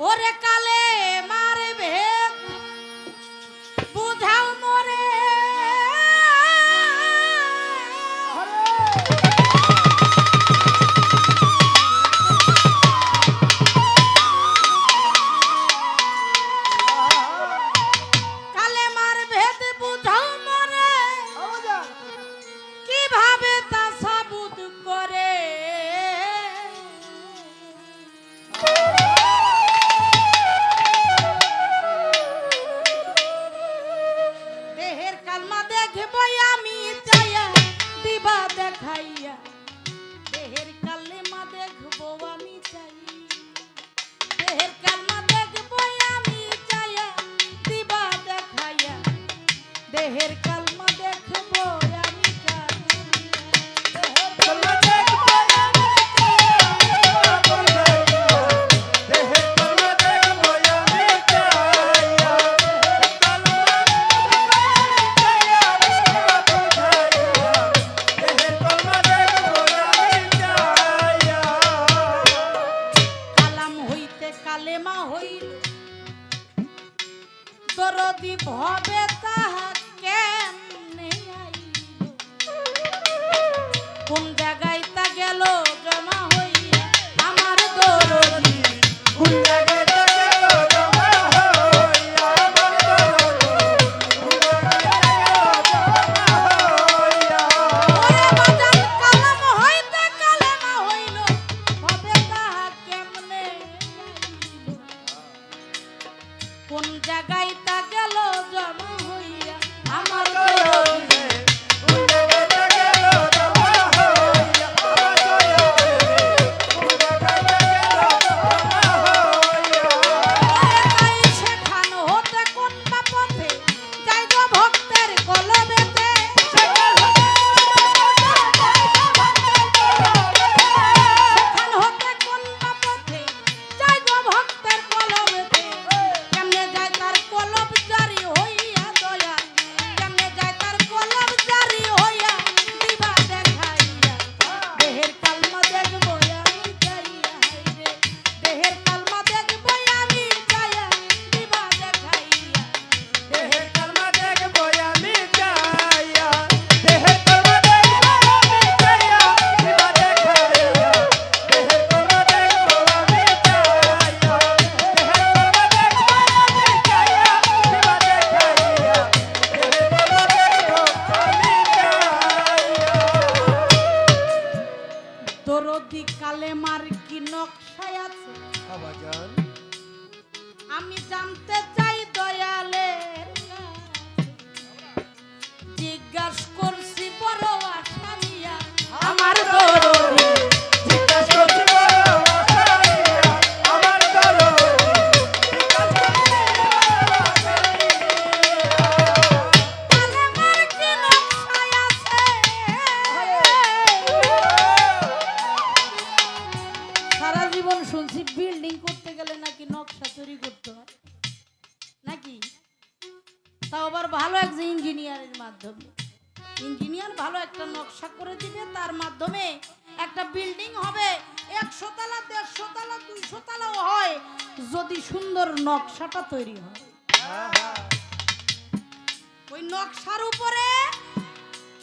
ওরে কালে দরদি ভবে তাহা কেমনে কোন জায়গায় তা গেল জমা হইয়া আমার দরদি। কোন জায়গায় গেল দয়ালের জিজ্ঞাস করছি বড় আশা নিয়া। আমার দরদি কালেমার কি সারা জীবন শুনছি বিল্ডিং করতে গেলে নাকি নকশা তৈরি করতে হয়। নাকি? তাও আবার ভালো একজন ইঞ্জিনিয়ারের মাধ্যমে। ইঞ্জিনিয়ার ভালো একটা নকশা করে দিবে, তার মাধ্যমে একটা বিল্ডিং হবে। একশো তালা, দেড়শো তালা, দুইশো তালাও হয়, যদি সুন্দর নকশাটা তৈরি হয়। ওই নকশার উপরে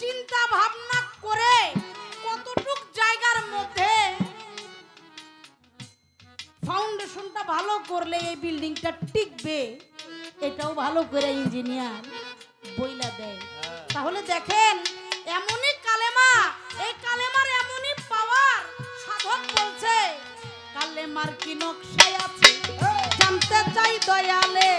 চিন্তা ভাবনা করে কতটুক জায়গার মধ্যে ফাউন্ডেশনটা ভালো করলে এই বিল্ডিংটা টিকবে। এটাও ভালো করে ইঞ্জিনিয়ার বইলা দেয়। তাহলে দেখেন এমনই কালেমা এই কালেমার এমনই পাওয়ার সাধক বলছে। কালেমার কি নকশায় আছে? জানতে চাই দয়ালে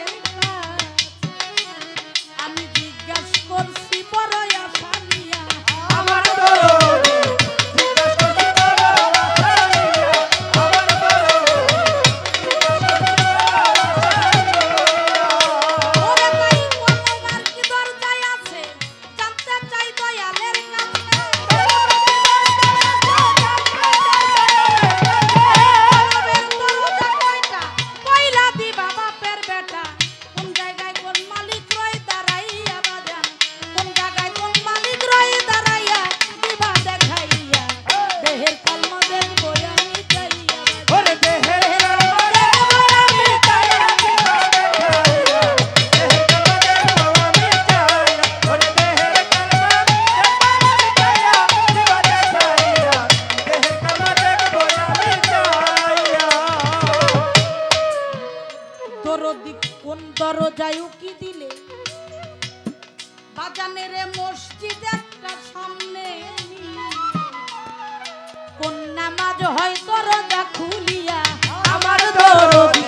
কোন দরজায় উকি দিলে? বাজানের মসজিদ একটা সামনে কোন নামাজ হয় দরজা খুলিয়া, আমার দরদি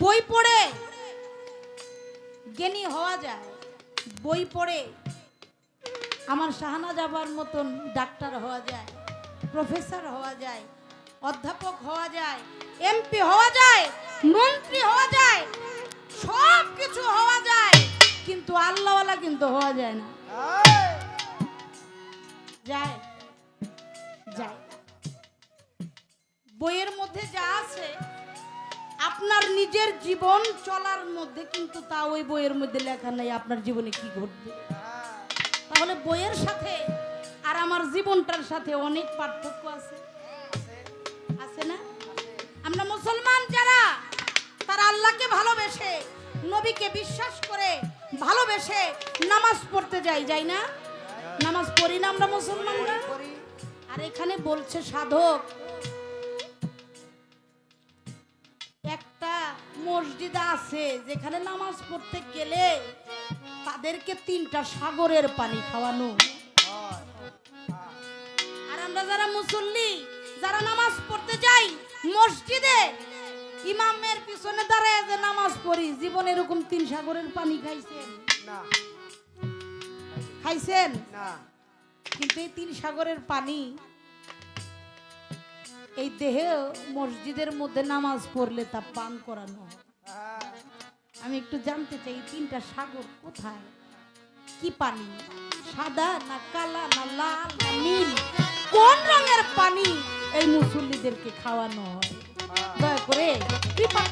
বই পড়ে? জ্ঞানী হওয়া যায়। বই পড়ে, আমার শাহানা যাবার মতন ডাক্তার হওয়া যায়, প্রফেসর হওয়া যায়, অধ্যাপক হওয়া যায়, এমপি হওয়া যায়, মন্ত্রী হওয়া যায় সব কিছু হওয়া যায়, কিন্তু আল্লাহওয়ালা কিন্তু হওয়া যায় না। যায় যায়। বইয়ের মধ্যে যা আছে আপনার নিজের জীবন চলার মধ্যে কিন্তু তা ওই বইয়ের মধ্যে লেখা নাই, আপনার জীবনে কি ঘটবে? তাহলে বইয়ের সাথে আর আমার জীবনটার সাথে অনেক পার্থক্য আছে। আছে না? আমরা মুসলমান যারা, তারা আল্লাহকে ভালোবেসে, নবীকে বিশ্বাস করে ভালোবেসে নামাজ পড়তে যাই যাই না? নামাজ পড়ি না আমরা মুসলমানরা? আর এখানে বলছে সাধক মসজিদ আছে যেখানে নামাজ পড়তে গেলে তাদেরকে তিনটা সাগরের পানি খাওয়ানো। আর আমরা যারা মুসল্লি যারা নামাজ পড়তে যাই মসজিদে ইমামের পিছনে দাঁড়ায় যে নামাজ পড়ি জীবনে এরকম তিন সাগরের পানি খাইছেন? খাইছেন? কিন্তু এই তিন সাগরের পানি এই দেহে মসজিদের মধ্যে নামাজ পড়লে তা পান করানো আমি একটু জানতে চাই তিনটা সাগর কোথায়? কি পানি? সাদা না কালা না লাল না নীল? কোন রঙের পানি এই মুসল্লিদেরকে খাওয়ানো হয়? দয়া করে কৃপা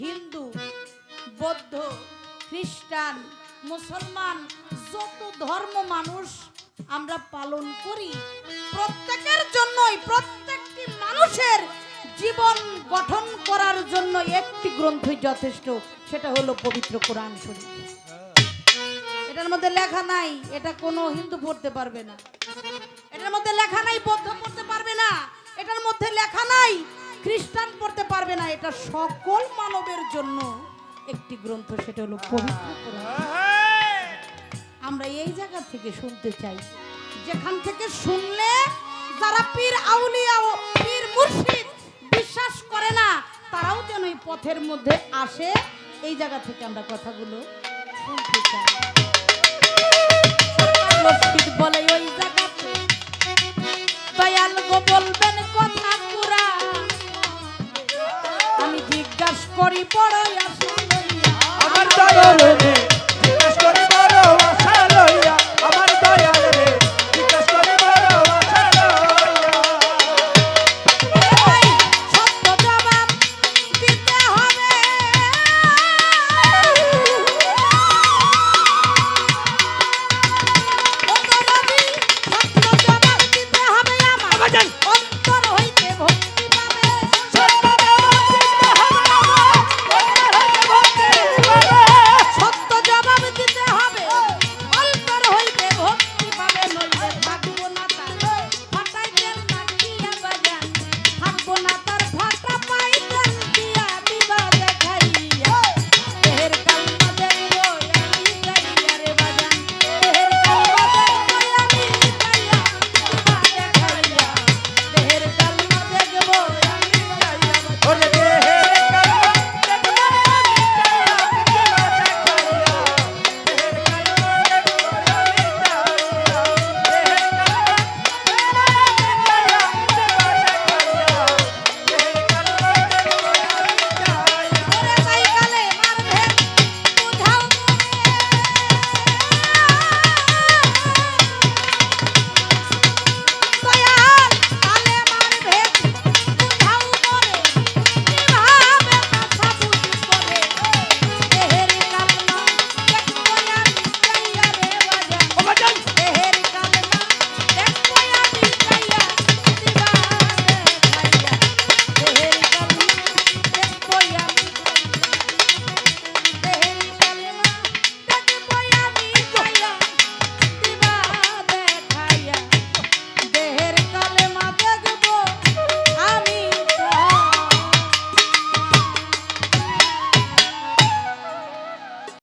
হিন্দু, বৌদ্ধ, খ্রিস্টান, মুসলমান, যত ধর্ম মানুষ আমরা পালন করি, প্রত্যেকের জন্যই, প্রত্যেকটি মানুষের জীবন গঠন করার জন্য একটি গ্রন্থই যথেষ্ট, সেটা হলো পবিত্র কোরআন শরীফ। এটার মধ্যে লেখা নাই, এটা কোনো হিন্দু পড়তে পারবে না। এটার মধ্যে লেখা নাই, বৌদ্ধ পড়তে পারবে না। এটার মধ্যে লেখা নাই খ্রিস্টান পড়তে পারবে না, এটা সকল মানবের জন্য একটি গ্রন্থ, সেটা হলো পবিত্র আমরা এই জায়গা থেকে শুনতে চাই। যেখান থেকে শুনলে যারা পীর আউলিয়া ও পীর মুর্শিদ বিশ্বাস করে না, তারাও যেন এই পথের মধ্যে আসে। এই জায়গা থেকে আমরা কথাগুলো শুনতে চাই। বলে, ওই পড়াইয়া